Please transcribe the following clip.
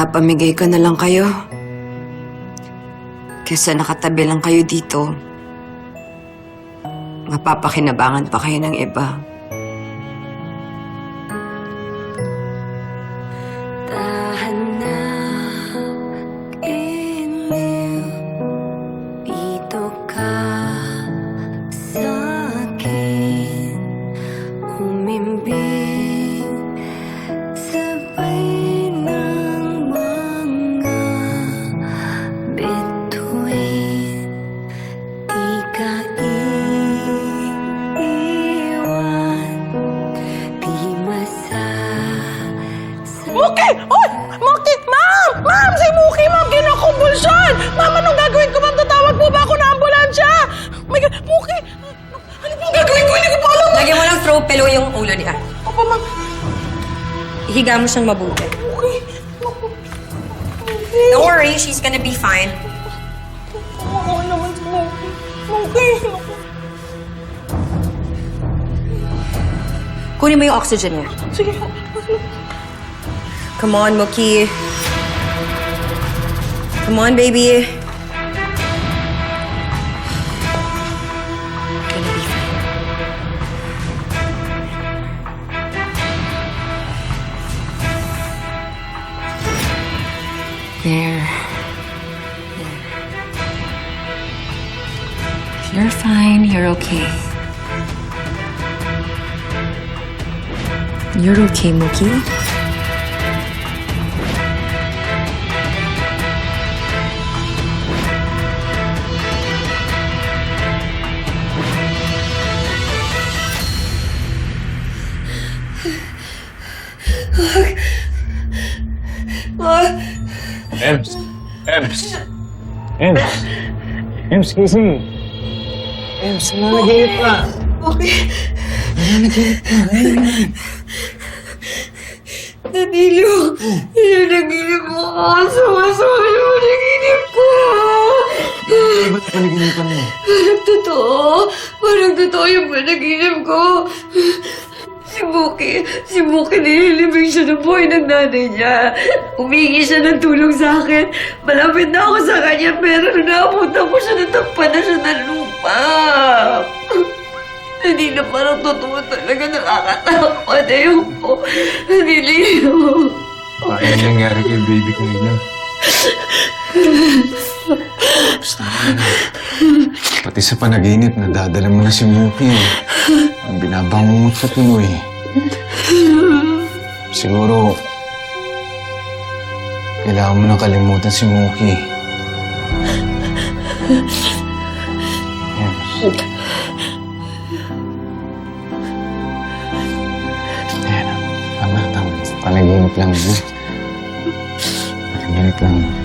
Magpapamigay ko na lang kayo. Kesa nakatabi lang kayo dito. Mapapakinabangan pa kayo ng iba. Muki! Oy! Muki! Ma'am! Ma'am! Si Muki, ma'am! Kinakumbulsyon! Ma'am, anong gagawin ko, ma'am? Tatawag po ba ako ng ambulansya? Oh my God! Muki! Ano pong gagawin ko? Hindi ko pa alam! Lagyan mo ng throw pillow yung ulo niya. Opo, ma'am. Ihiga mo siyang mabuti. Muki! Naku. Don't worry, she's gonna be fine. Oo naman si Muki. Muki! Kunin mo yung oxygen niya. Sige. Come on, Mookie. Come on, baby. There. You're fine. You're okay. You're okay, Mookie. Ems! Ems! Ems! Ems, gising! Ems, nananaginip ka! Danilo, nanaginip mo ako. Sumasama yung naginip ko. Ba't panaginipan mo? Parang totoo. Parang totoo yung panaginip ko. Buki, si Buki nililibig siya ng buhay ng nanay niya. Humingi siya ng tulong sa akin. Malapit na ako sa kanya pero naabutan ko siya, natakpan na siya ng lupa. Hindi na parang totoo talaga nakakatakot. Ayoko. Nililiyo. Ano yung nangyari kay baby kanina? Basta na. Pati sa panaginip, nadadala mo na si Muki. eh. Ang binabangungot sa Pinoy. Siguro, kailangan mo na kalimutan si Muki. Ems. Ayan, tama, tama. Panaginip lang mo. Panaginip lang mo.